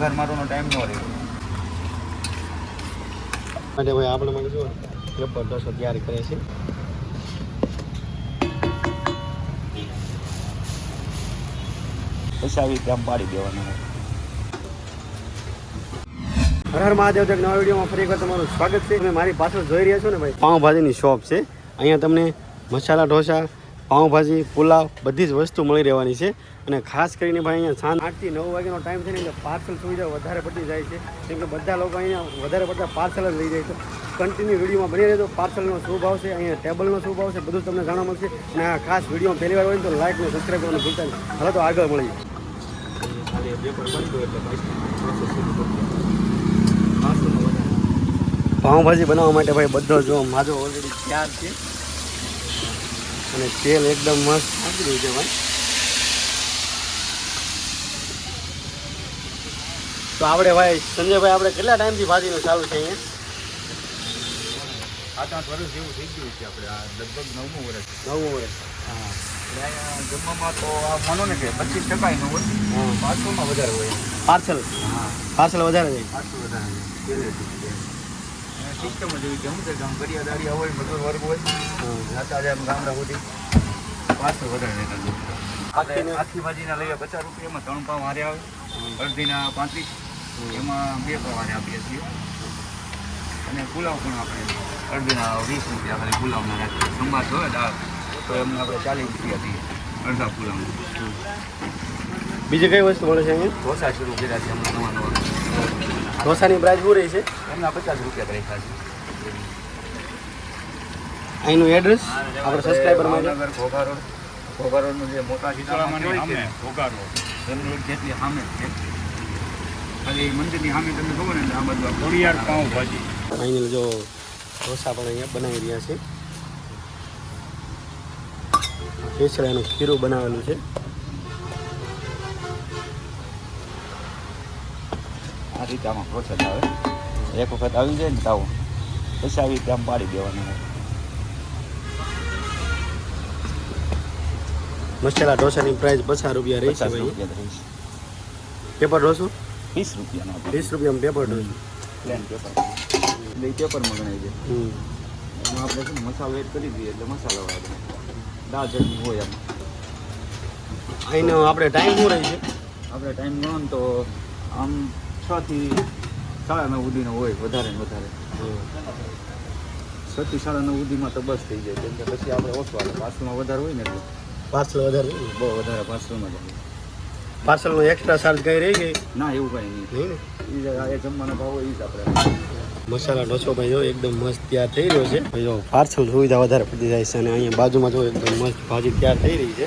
વઘાર મારવાનો ટાઈમ ન રહે અને ભાઈ આપણે મને જો પેપર ઢોસો તૈયાર કરે છે? પછી આવી રીતે આમ પાડી દેવાનું. હોય હર હર મહાદેવ એક નવા વિડીયોમાં ફરી એકવાર તમારું સ્વાગત છે. તમે મારી પાછળ જોઈ રહ્યા છો ને ભાઈ? પાઉંભાજીની શોપ છે. અહીંયા તમને મસાલા ઢોસા પાઉંભાજી પુલાવ બધી જ વસ્તુ મળી રહેવાની છે. અને ખાસ કરીને ભાઈ અહીંયા સાંજ આઠથી નવ વાગ્યાનો ટાઈમ છે ને એટલે પાર્સલ સુવિધા વધારે પડતી જાય છે. કેમ કે બધા લોકો અહીંયા વધારે પડતા પાર્સલ જ લઈ જાય છે. કન્ટિન્યુ વિડીયોમાં બની રહેજો. પાર્સલનો શું ભાવ છે. અહીંયા ટેબલનો શું ભાવ છે. બધું તમને જાણવા મળશે. અને આ ખાસ વીડિયો પહેલી વાર હોય તો લાઈક અને સબસ્ક્રાઈબ કરવાનું ભૂલતા નહીં. હવે તો આગળ મળીએ. પાઉંભાજી બનાવવા માટે ભાઈ બધો જો માજો ઓલરેડી તૈયાર છે. અને તેલ એકદમ મસ્ત નાખી દઉં છે ભાઈ. તો આપણે ભાઈ સંજયભાઈ આપણે કેટલા ટાઈમથી ભાજીનું ચાલુ છે અહીંયા? સાત આઠ વર્ષ જેવું થઈ ગયું છે આપણે આ લગભગ નવમું વર્ષ નવું વર્ષ હા. જમવામાં તો આ માનો ને કે પચીસ ટકા એનું હોય પાંચસોમાં વધારે હોય. પાર્સલ? હા. પાર્સલ વધારે છે? પાંચસો વધારે સિસ્ટમ જ એવી દાડિયા હોય મજૂર વર્ગ હોય જાતા જાય ગામડા સુધી પાંચસો વધારે લેતા આખી ભાજીના લઈએ પચાસ રૂપિયામાં ત્રણ પાવ હારે આવે અડધીના પાંત્રીસ. એમાં બે પ્રમાણે આપીએ છીએ. અને પુલાવ પણ આપણે અડધા વીસ રૂપિયા ખાલી પુલાવના રાખીએ સંભાર હોય દાળ તો એમને આપણે ચાલીસ રૂપિયા દઈએ અડધા પુલાવ બીજી કઈ વસ્તુ મળે છે અહીંયા? ઢોસા શરૂ કર્યા છે હમણાં નવા નવા. ઢોસાની પ્રાઇસ શું રહી છે? એમના પચાસ રૂપિયા રાખ્યા છે અહીંનું એડ્રેસ આપણે સબસ્ક્રાઈબર માટે? નગર ઘોઘા રોડ ઘોઘા રોડનું જે મોટા સીતારામની ઘોઘા રોડ એમની સામે ખાલી મંદિરની સામે તમે જુઓ ને આ બધું ખોડિયાર પાઉં ભાજી. ફાઇનલ જો ઢોસા પણ અહીંયા બનાવી રહ્યા છે. એનું ખીરું બનાવેલું છે. આ રીતે આમાં પ્રોસેસ આવે. એક વખત આવી જાય ને તાવ પછી આવી રીતે આમ પાડી દેવાનું. મસાલા ઢોસાની પ્રાઇસ પચાસ રૂપિયા રહી છે. પેપર ઢોસો? વીસ રૂપિયાનો વીસ રૂપિયામાં પેપર ઢોસો પ્લેન પેપર. એટલે એ પેપરમાં ગણાય છે. એમાં આપણે છે મસાલો એડ કરી દઈએ એટલે મસાલો આવે દાળ ચટણી હોય એમ. અહીંનો આપણે ટાઈમ શું રહી છે? આપણે ટાઈમ ગણો ને તો આમ છ થી સાડા નવ સુધીનો હોય વધારે ને વધારે. છ થી સાડા નવ સુધીમાં તો બસ થઈ જાય. કેમ કે પછી આપણે ઓછો આવે. પાર્સલમાં વધારે હોય ને એટલે. પાર્સલ વધારે. બહુ વધારે પાર્સલમાં જાય પાર્સલનો એક્સ્ટ્રા ચાર્જ કઈ રહી ગઈ? ના એવું કાંઈ નહીં. નહીં ને? જ- જમવાનો ભાવ એ જ આપણે. મસાલા ઢોસો ભાઈ જો એકદમ મસ્ત તૈયાર થઈ રહ્યો છે. જો પાર્સલ સુવિધા વધારે પડી જાય છે અને અહીંયા બાજુમાં જો એકદમ મસ્ત ભાજી તૈયાર થઈ રહી છે.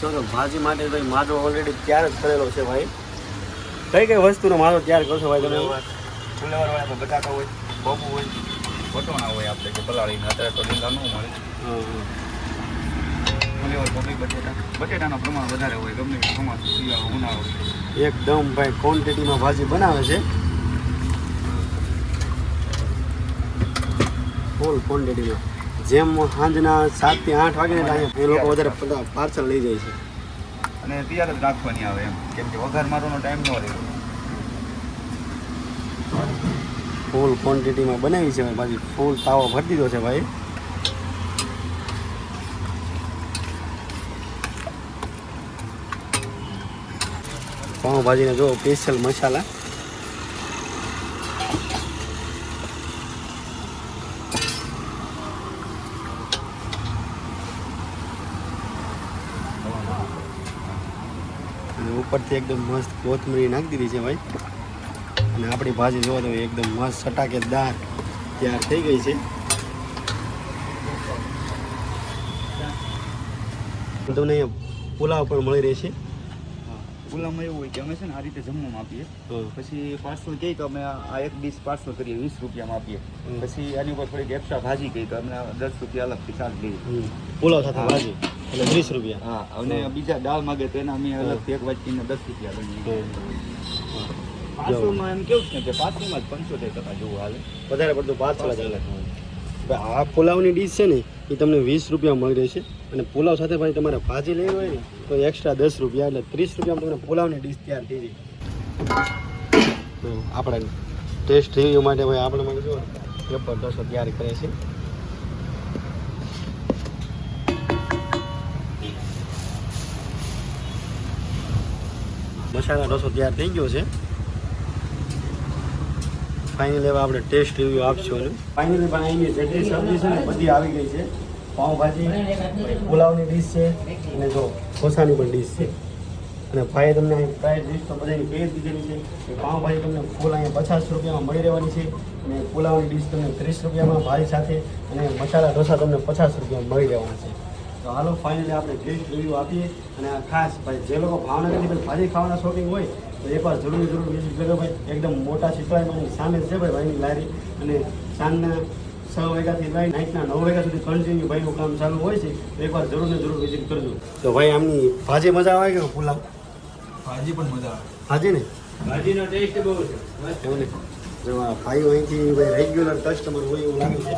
ચલો ભાજી માટે ભાઈ માજો ઓલરેડી તૈયાર જ કરેલો છે ભાઈ. કઈ કઈ વસ્તુનો માજો તૈયાર કરશો ભાઈ તમે? ફુલેવર હોય આપણે બટાકા હોય બબુ હોય વટોણા હોય આપણે કે પલાળીને અત્યારે તો લીલા ન મળે. ફુલેવર કોબી બટેટા. બટેટાનું પ્રમાણ વધારે હોય ગમે તે ચોમાસું શિયાળો ઉનાળો. એકદમ ભાઈ ક્વોન્ટિટીમાં ભાજી બનાવે છે. ફૂલ ક્વોન્ટિટીમાં જેમ સાંજના સાતથી આઠ વાગે અહીંયા એ લોકો વધારે પાર્સલ લઈ જાય છે. અને તૈયાર જ રાખવાની આવે એમ કેમ કે વઘાર મારવાનો ટાઈમ ન રહે. ફૂલ ક્વોન્ટિટીમાં બનાવી છે ભાજી. ફૂલ તાવો ભરી દીધો છે ભાઈ. પાઉંભાજીને જો સ્પેશિયલ મસાલા. ઉપરથી એકદમ મસ્ત કોથમરી નાખી દીધી છે ભાઈ. અને આપણી ભાજી જોવો તો એકદમ મસ્ત સટાકેદાર તૈયાર થઈ ગઈ છે. તમને અહીંયા પુલાવ પણ મળી રહેશે. પુલાવમાં એવું હોય કે અમે છે ને આ રીતે જમવામાં આપીએ. તો પછી પાર્સલ કહી કે અમે આ એક ડીશ પાર્સલ કરીએ વીસ રૂપિયામાં આપીએ. પછી આની ઉપર થોડીક એક્સ્ટ્રા ભાજી કહી તો અમે દસ રૂપિયા અલગથી ચાર્જ લઈએ. પુલાવ સાથે ભાજી એટલે ત્રીસ રૂપિયા. હા અને બીજા દાળ માગે તો એના અમે અલગથી એક વાટકીને દસ રૂપિયા ગણીએ પાર્સલમાં એમ કેવું છે કે પાર્સલમાં જ પંચોતેર ટકા જેવું હાલે. વધારે પડતું પાર્સલ જ ભાઈ આ પુલાવની ડીશ છે ને, એ તમને વીસ રૂપિયા મળી રહેશે. અને પુલાવ સાથે ભાઈ તમારે ભાજી લેવી હોય ને, તો એક્સ્ટ્રા દસ રૂપિયા એટલે ત્રીસ રૂપિયામાં તમને પુલાવની ડીશ તૈયાર થઈ જાય. આપણે ટેસ્ટ રિવ્યુ માટે ભાઈ આપણે માટે જો જબરદસ્ત તૈયાર કરે છે. મસાલા ઢોસો તૈયાર થઈ ગયો છે. ફાઇનલી હવે આપણે ટેસ્ટ રિવ્યુ આપશું ફાઇનલી પણ અહીંની જેટલી સબ્જી છે ને બધી આવી ગઈ છે. પાઉંભાજી, પુલાવની ડીશ છે અને જો ઢોસાની પણ ડીશ છે. અને ભાઈ તમને અહીં પ્રાઇસ ડીશ તો બધાની કહી દીધેલી છે. કે પાઉંભાજી તમને ફૂલ અહીંયા પચાસ રૂપિયામાં મળી રહેવાની છે. અને પુલાવની ડીશ તમને ત્રીસ રૂપિયામાં ભાઈ સાથે અને મસાલા ઢોસા તમને પચાસ રૂપિયામાં મળી રહેવાના છે. તો હાલો ફાઇનલી આપણે ટેસ્ટ રિવ્યુ આપીએ. અને ખાસ ભાઈ જે લોકો ભાવનગરની ભાજી ખાવાના શોખીન હોય તો એકવાર જરૂર જરૂર વિઝિટ કરજો ભાઈ. એકદમ મોટા શીતળાઈમાં સામે છે ભાઈ ભાઈની લારી. અને સાંજના છ વાગ્યાથી લઈ નાઇટના નવ વાગ્યા સુધી કન્ટિન્યુ ભાઈનું કામ ચાલુ હોય છે. તો એકવાર જરૂર ને જરૂર વિઝિટ કરજો. તો ભાઈ આમની ભાજી મજા આવે કે પુલાવ? ભાજી પણ મજા આવે. ભાજી ને ભાજીનો ટેસ્ટ બહુ છે. ભાઈ જો આ ભાઈઓ અહીંથી ભાઈ રેગ્યુલર કસ્ટમર હોય એવું લાગે છે.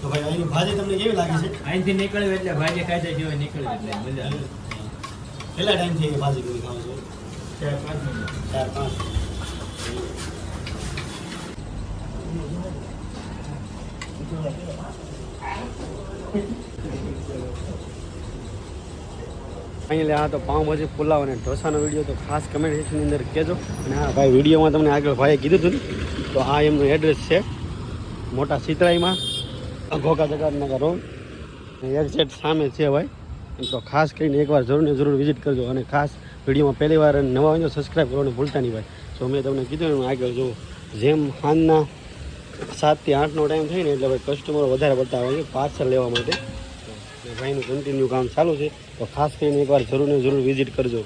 તો ભાઈ અહીંની ભાજી તમને કેવી લાગે છે? અહીંથી નીકળ્યું એટલે ભાજી ખાધા જેવા નીકળ્યું એટલે મજા આવે. કેટલા ટાઈમથી એ ભાજી કરી ખાવ છો? ચાર પાંચ આ તો પાઉંભાજી પુલાવ અને ઢોસાનો વીડિયો, તો ખાસ કમેન્ટ સેક્શનની અંદર કહેજો. અને હા, ભાઈ, વિડીયોમાં તમને આગળ ભાઈએ કીધું હતું તો આ એમનું એડ્રેસ છે મોટા સિતરાઈમાં ઘોકા જગાતનગર રોડ એક્ઝેક્ટ સામે છે ભાઈ. તો ખાસ કરીને એકવાર જરૂર ને જરૂર વિઝિટ કરજો અને ખાસ વિડીયોમાં પહેલી વાર નવા હોય તો સબસ્ક્રાઈબ કરવાનું ભૂલતા નહીં ભાઈ. તો મેં તમને કીધું ને આગળ જો જેમ હાનના સાતથી આઠનો ટાઈમ થાય ને એટલે ભાઈ કસ્ટમરો વધારે પડતા હોય છે પાર્સલ લેવા માટે. ભાઈનું કન્ટિન્યુ કામ ચાલુ છે. તો ખાસ કરીને એકવાર જરૂર ને જરૂર વિઝિટ કરજો.